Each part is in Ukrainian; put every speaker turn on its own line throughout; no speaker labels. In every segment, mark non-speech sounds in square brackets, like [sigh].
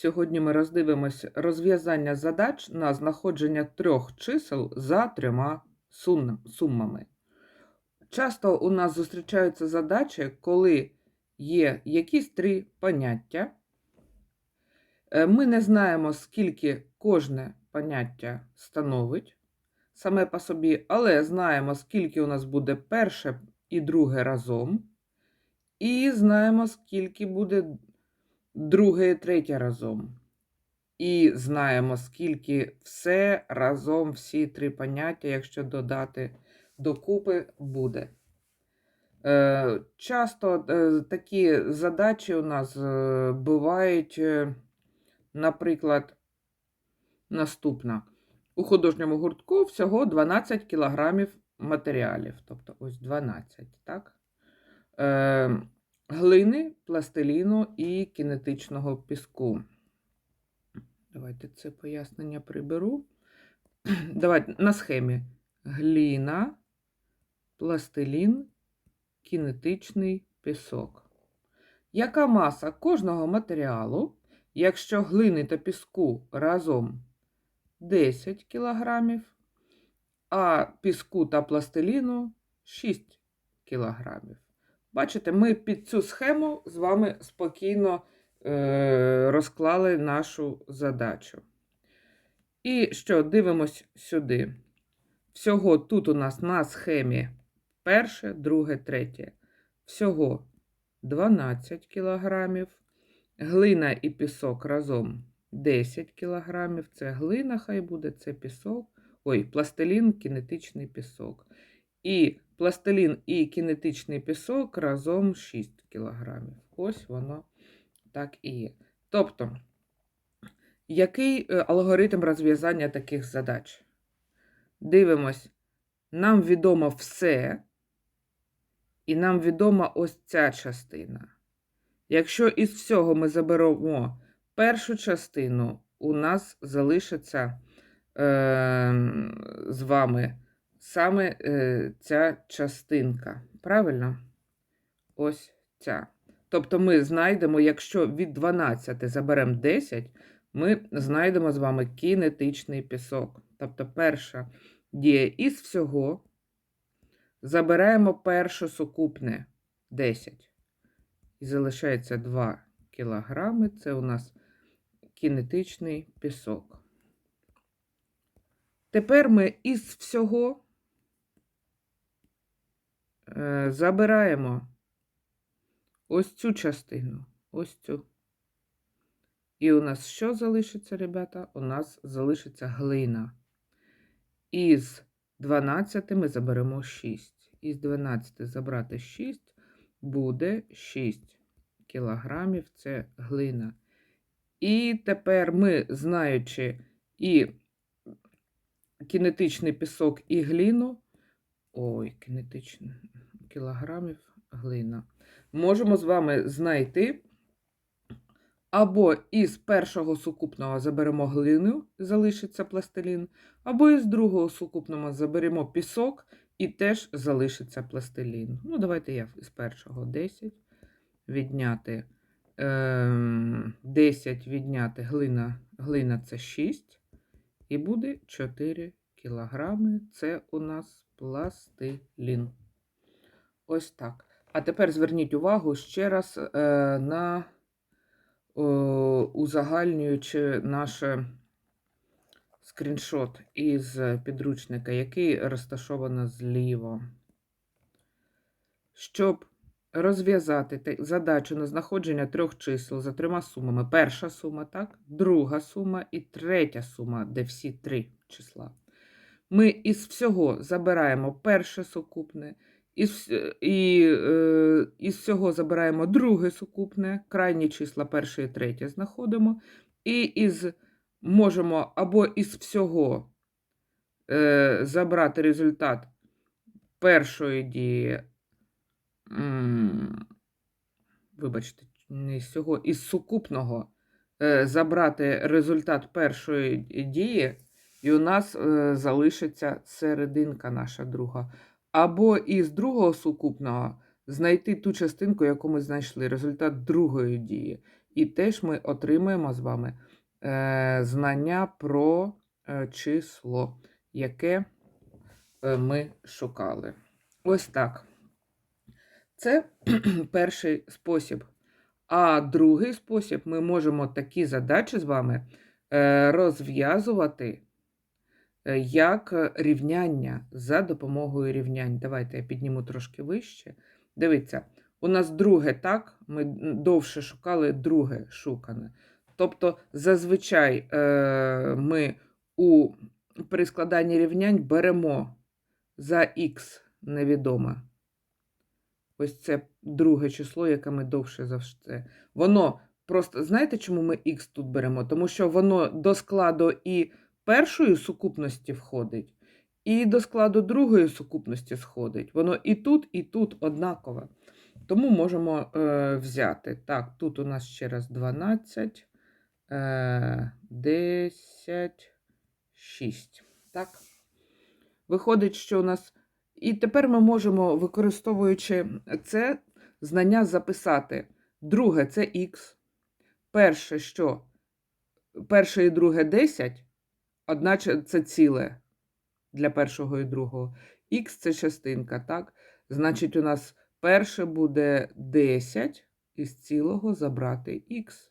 Сьогодні ми роздивимось розв'язання задач на знаходження трьох чисел за трьома сумами. Часто у нас зустрічаються задачі, коли є якісь три поняття. Е, Ми не знаємо, скільки кожне поняття становить саме по собі, але знаємо, скільки у нас буде перше і друге разом, і знаємо, скільки буде друге і третє разом. І знаємо, скільки все разом, всі три поняття, якщо додати докупи, буде. Е, часто е, такі задачі у нас е, бувають, наприклад, наступна. У художньому гуртку всього 12 кілограмів матеріалів, тобто ось 12, так? Глини, пластиліну і кінетичного піску. Давайте це пояснення приберу. [clears throat] Давайте на схемі гліна, пластилін, кінетичний пісок. Яка маса кожного матеріалу, якщо глини та піску разом 10 кг, а піску та пластиліну 6 кг? Бачите, ми під цю схему з вами спокійно е, розклали нашу задачу. І що, дивимось сюди. Всього тут у нас на схемі перше, друге, третє. Всього 12 кілограмів. Глина і пісок разом 10 кілограмів. Це глина, хай буде, це пісок. Ой, пластилін, кінетичний пісок. І пластилін і кінетичний пісок разом 6 кілограмів. Ось воно так і є. Тобто, який е, алгоритм розв'язання таких задач? Дивимось, нам відомо все, і нам відома ось ця частина. Якщо із всього ми заберемо першу частину, у нас залишиться е, з вами саме е, ця частинка. Правильно? Ось ця. Тобто ми знайдемо, якщо від 12 заберемо 10, ми знайдемо з вами кінетичний пісок. Тобто перша дія із всього. Забираємо перше сукупне 10. І залишається 2 кілограми. Це у нас кінетичний пісок. Тепер ми із всього забираємо ось цю частину, ось цю. І у нас що залишиться, ребята? У нас залишиться глина. Із 12 ми заберемо 6. Із 12 забрати 6 буде 6 кілограмів. Це глина. І тепер ми, знаючи і кінетичний пісок, і гліну, ой, кінетичний кілограмів глина, можемо з вами знайти. Або із першого сукупного заберемо глину, залишиться пластилін, або із другого сукупного заберемо пісок і теж залишиться пластилін. Ну, давайте я з першого 10 відняти е, 10 відняти глина, глина це 6, і буде 4 кілограми. Це у нас пластилін. Ось так. А тепер зверніть увагу ще раз е, на узагальнюючи наш скріншот із підручника, який розташовано зліво. Щоб розв'язати задачу на знаходження трьох чисел за трьома сумами. Перша сума, так, друга сума і третя сума, де всі три числа. Ми із всього забираємо перше сукупне, із, і е, із всього забираємо друге сукупне, крайні числа перше і третє знаходимо. І із можемо або із всього е, забрати результат першої дії. Вибачте, не із всього, із сукупного е, забрати результат першої дії, і у нас е, залишиться серединка наша друга. Або із другого сукупного знайти ту частинку, яку ми знайшли, результат другої дії. І теж ми отримаємо з вами е, знання про е, число, яке е, ми шукали. Ось так. Це [clears throat] перший спосіб. А другий спосіб ми можемо такі задачі з вами е, розв'язувати як рівняння за допомогою рівнянь. Давайте я підніму трошки вище. Дивіться, у нас друге так, ми довше шукали друге шукане. Тобто, зазвичай е, ми у при складанні рівнянь беремо за х невідоме. Ось це друге число, яке ми довше завжди. Воно просто, знаєте, чому ми х тут беремо? Тому що воно до складу і першої сукупності входить, і до складу другої сукупності сходить. Воно і тут, і тут однакове. Тому можемо е, взяти. Так, тут у нас ще раз 12, е, 10, 6. Так. Виходить, що у нас. І тепер ми можемо, використовуючи це знання, записати. Друге це х. Перше, що? Перше і друге 10, одначе це ціле для першого і другого. Х це частинка, так? Значить, у нас перше буде 10 із цілого забрати х.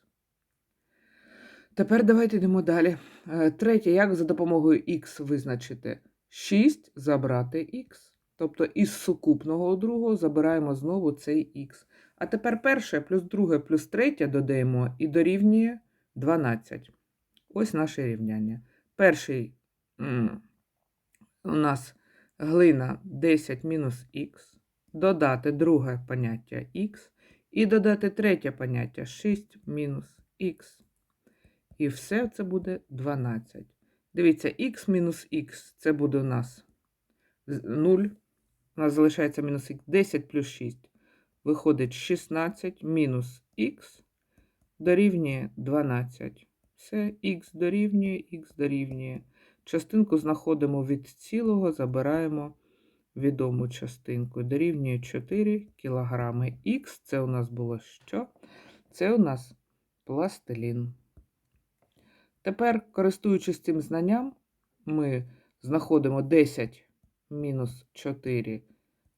Тепер давайте йдемо далі. Е, Третє, як за допомогою х визначити? 6 забрати х. Тобто із сукупного другого забираємо знову цей х. А тепер перше плюс друге плюс третє додаємо і дорівнює 12. Ось наше рівняння. Перший у нас глина 10 мінус х, додати друге поняття х, і додати третє поняття 6 мінус х. І все це буде 12. Дивіться, х мінус х це буде у нас 0. У нас залишається мінус х 10 плюс 6. Виходить 16 мінус х дорівнює 12. Все, х дорівнює, х дорівнює. Частинку знаходимо від цілого, забираємо відому частинку. Дорівнює 4 кілограми. Х це у нас було що? Це у нас пластилін. Тепер, користуючись цим знанням, ми знаходимо 10 мінус 4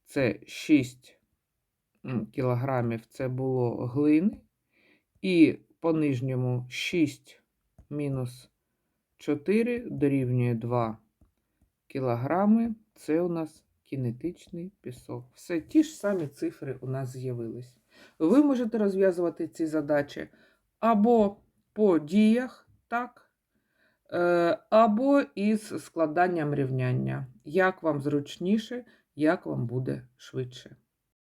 це 6 кілограмів, це було глини. І по нижньому 6 мінус 4 дорівнює 2 кілограми. Це у нас кінетичний пісок. Все ті ж самі цифри у нас з'явились. Ви можете розв'язувати ці задачі або по діях, так, е, або із складанням рівняння. Як вам зручніше, як вам буде швидше.